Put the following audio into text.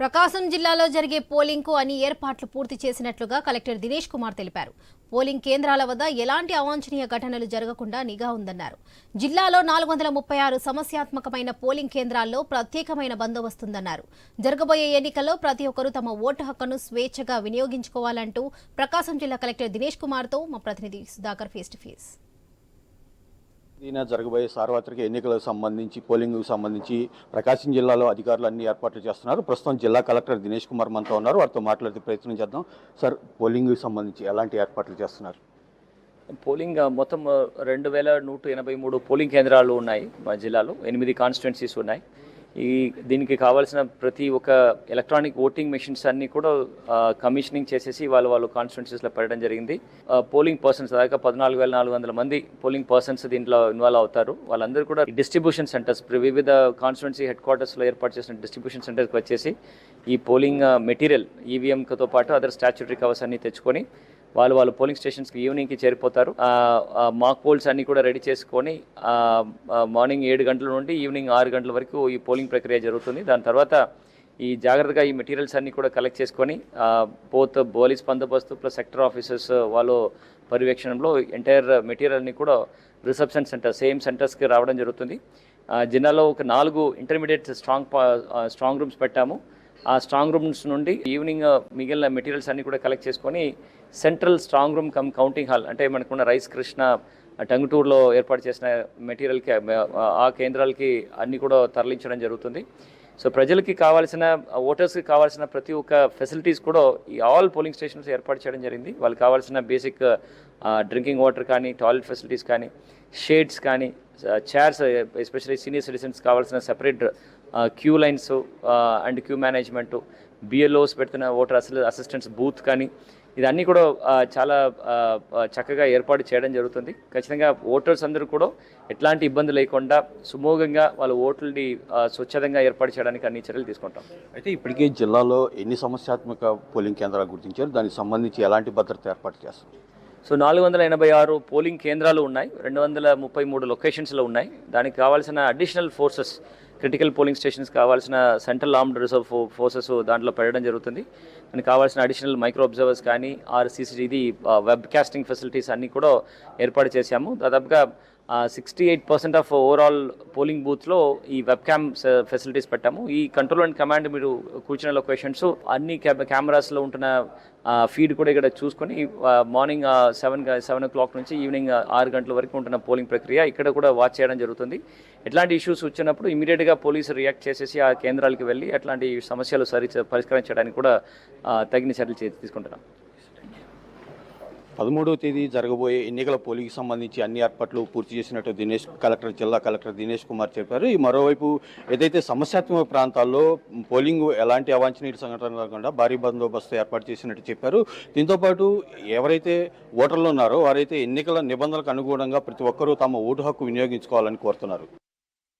ప్రకాశం జిల్లాలో జరిగే పోలింగ్కు అన్ని ఏర్పాట్లు పూర్తి చేసినట్లుగా కలెక్టర్ దినేష్ కుమార్ తెలిపారు. పోలింగ్ కేంద్రాల వద్ద ఎలాంటి అవాంఛనీయ ఘటనలు జరగకుండా నిఘా ఉందన్నారు. జిల్లాలో నాలుగు వందల ముప్పై ఆరు సమస్యాత్మకమైన పోలింగ్ కేంద్రాల్లో ప్రత్యేకమైన బందోబస్తుందన్నారు. జరగబోయే ఎన్నికల్లో ప్రతి ఒక్కరూ తమ ఓటు హక్కును స్వేచ్ఛగా వినియోగించుకోవాలంటూ ప్రకాశం జిల్లా కలెక్టర్ దినేష్ కుమార్తో మా ప్రతినిధి సుధాకర్ ఫేస్ టు ఫేస్. ఈయన జరగబోయే సార్వత్రిక ఎన్నికలకు సంబంధించి పోలింగ్కు సంబంధించి ప్రకాశం జిల్లాలో అధికారులు అన్ని ఏర్పాట్లు చేస్తున్నారు. ప్రస్తుతం జిల్లా కలెక్టర్ దినేష్ కుమార్ మనతో ఉన్నారు. వారితో మాట్లాడే ప్రయత్నం చేద్దాం. సార్ పోలింగ్కి సంబంధించి ఎలాంటి ఏర్పాట్లు చేస్తున్నారు? పోలింగ్ మొత్తం రెండు వేల నూట ఎనభై మూడు పోలింగ్ కేంద్రాలు ఉన్నాయి మా జిల్లాలో. ఎనిమిది కాన్స్టిట్యున్సీస్ ఉన్నాయి. ఈ దీనికి కావాల్సిన ప్రతి ఒక్క ఎలక్ట్రానిక్ ఓటింగ్ మెషిన్స్ అన్ని కూడా కమిషనింగ్ చేసేసి వాళ్ళు వాళ్ళు కాన్స్టిట్యున్సీస్లో పెట్టడం జరిగింది. పోలింగ్ పర్సన్స్ దాకా పద్నాలుగు వేల నాలుగు వందల మంది పోలింగ్ పర్సన్స్ దీంట్లో ఇన్వాల్వ్ అవుతారు. వాళ్ళందరూ కూడా డిస్ట్రిబ్యూషన్ సెంటర్స్ వివిధ కాన్స్టిట్యున్సీ హెడ్ క్వార్టర్స్లో ఏర్పాటు చేసిన డిస్ట్రిబ్యూషన్ సెంటర్కి వచ్చేసి ఈ పోలింగ్ మెటీరియల్ ఈవీఎంతో పాటు అదర్ స్టాచ్యుటరీ కవర్స్ అన్ని తెచ్చుకొని వాళ్ళు వాళ్ళు పోలింగ్ స్టేషన్స్కి ఈవినింగ్కి చేరిపోతారు. మాక్ పోల్స్ అన్నీ కూడా రెడీ చేసుకొని మార్నింగ్ ఏడు గంటల నుండి ఈవినింగ్ ఆరు గంటల వరకు ఈ పోలింగ్ ప్రక్రియ జరుగుతుంది. దాని తర్వాత ఈ జాగ్రత్తగా ఈ మెటీరియల్స్ అన్నీ కూడా కలెక్ట్ చేసుకొని పోత్ పోలీస్ బందోబస్తు ప్లస్ సెక్టర్ ఆఫీసర్స్ వాళ్ళు పర్యవేక్షణలో ఎంటైర్ మెటీరియల్ని కూడా రిసెప్షన్ సెంటర్ సేమ్ సెంటర్స్కి రావడం జరుగుతుంది. జిల్లాలో ఒక నాలుగు ఇంటర్మీడియట్ స్ట్రాంగ్ స్ట్రాంగ్ రూమ్స్ పెట్టాము. ఆ స్ట్రాంగ్ రూమ్స్ నుండి ఈవినింగ్ మిగిలిన మెటీరియల్స్ అన్నీ కూడా కలెక్ట్ చేసుకొని central strong room cum counting hall అంటే మనకున్న రైస్ కృష్ణ టంగుటూరులో ఏర్పాటు చేసిన మెటీరియల్కి ఆ కేంద్రాలకి అన్నీ కూడా తరలించడం జరుగుతుంది. సో ప్రజలకి కావాల్సిన ఓటర్స్కి కావాల్సిన ప్రతి ఒక్క ఫెసిలిటీస్ కూడా ఈ ఆల్ పోలింగ్ స్టేషన్స్ ఏర్పాటు చేయడం జరిగింది. వాళ్ళకి కావాల్సిన బేసిక్ డ్రింకింగ్ వాటర్ కానీ టాయిలెట్ ఫెసిలిటీస్ కానీ షేడ్స్ కానీ చైర్స్ ఎస్పెషల్లీ సీనియర్ సిటిజన్స్ కావాల్సిన separate queue lines and queue management BLOs పెడుతున్న ఓటర్ అసలు అసిస్టెంట్స్ బూత్ కానీ ఇదన్నీ కూడా చాలా చక్కగా ఏర్పాటు చేయడం జరుగుతుంది. ఖచ్చితంగా ఓటర్స్ అందరూ కూడా ఎట్లాంటి ఇబ్బంది లేకుండా సుమూగంగా వాళ్ళ ఓట్లని స్వచ్ఛందంగా ఏర్పాటు చేయడానికి అన్ని చర్యలు తీసుకుంటాం. అయితే ఇప్పటికే జిల్లాలో ఎన్ని సమస్యాత్మక పోలింగ్ కేంద్రాలు గుర్తించారు? దానికి సంబంధించి ఎలాంటి భద్రత ఏర్పాటు చేస్తారు? సో నాలుగు వందల ఎనభై ఆరు పోలింగ్ కేంద్రాలు ఉన్నాయి. రెండు వందల ముప్పై మూడు లొకేషన్స్లో ఉన్నాయి. దానికి కావాల్సిన additional forces critical polling stations కావాల్సిన సెంట్రల్ ఆర్మ్డ్ రిజర్వ్ ఫో ఫోర్సెస్ దాంట్లో పెట్టడం జరుగుతుంది. దానికి కావాల్సిన అడిషనల్ మైక్రో అబ్జర్వర్స్ కానీ ఆర్ ఇది వెబ్ కాస్టింగ్ ఫెసిలిటీస్ అన్నీ కూడా ఏర్పాటు చేశాము. దాదాపుగా sixty eight percent of overall polling బూత్లో ఈ వెబ్ క్యామ్ ఫెసిలిటీస్ పెట్టాము. ఈ కంట్రోల్ అండ్ కమాండ్ మీరు కూర్చున్న లొకేషన్స్ అన్ని కెమెరాస్లో ఉంటున్న ఫీడ్ కూడా ఇక్కడ చూసుకొని morning seven seven o'clock నుంచి ఈవినింగ్ ఆరు గంటల వరకు ఉంటున్న పోలింగ్ ప్రక్రియ ఇక్కడ కూడా వాచ్ చేయడం జరుగుతుంది. ఎట్లాంటి ఇష్యూస్ వచ్చినప్పుడు ఇమీడియట్గా పోలీసు రియాక్ట్ చేసేసి ఆ కేంద్రాలకు వెళ్ళి అట్లాంటి సమస్యలు సరి పరిష్కరించడానికి కూడా తగిన చర్యలు చే- తీసుకుంటున్నాం. పదమూడవ తేదీ జరగబోయే ఎన్నికల పోలింగ్కి సంబంధించి అన్ని ఏర్పాట్లు పూర్తి చేసినట్టు దినేష్ కలెక్టర్ జిల్లా కలెక్టర్ దినేష్ కుమార్ చెప్పారు. ఈ మరోవైపు ఏదైతే సమస్యాత్మక ప్రాంతాల్లో పోలింగ్ ఎలాంటి అవాంఛనీయ సంఘటనలు కాకుండా భారీ బందోబస్తు ఏర్పాటు చేసినట్టు చెప్పారు. దీంతోపాటు ఎవరైతే ఓటర్లు ఉన్నారో వారైతే ఎన్నికల నిబంధనలకు అనుగుణంగా ప్రతి ఒక్కరూ తమ ఓటు హక్కు వినియోగించుకోవాలని కోరుతున్నారు.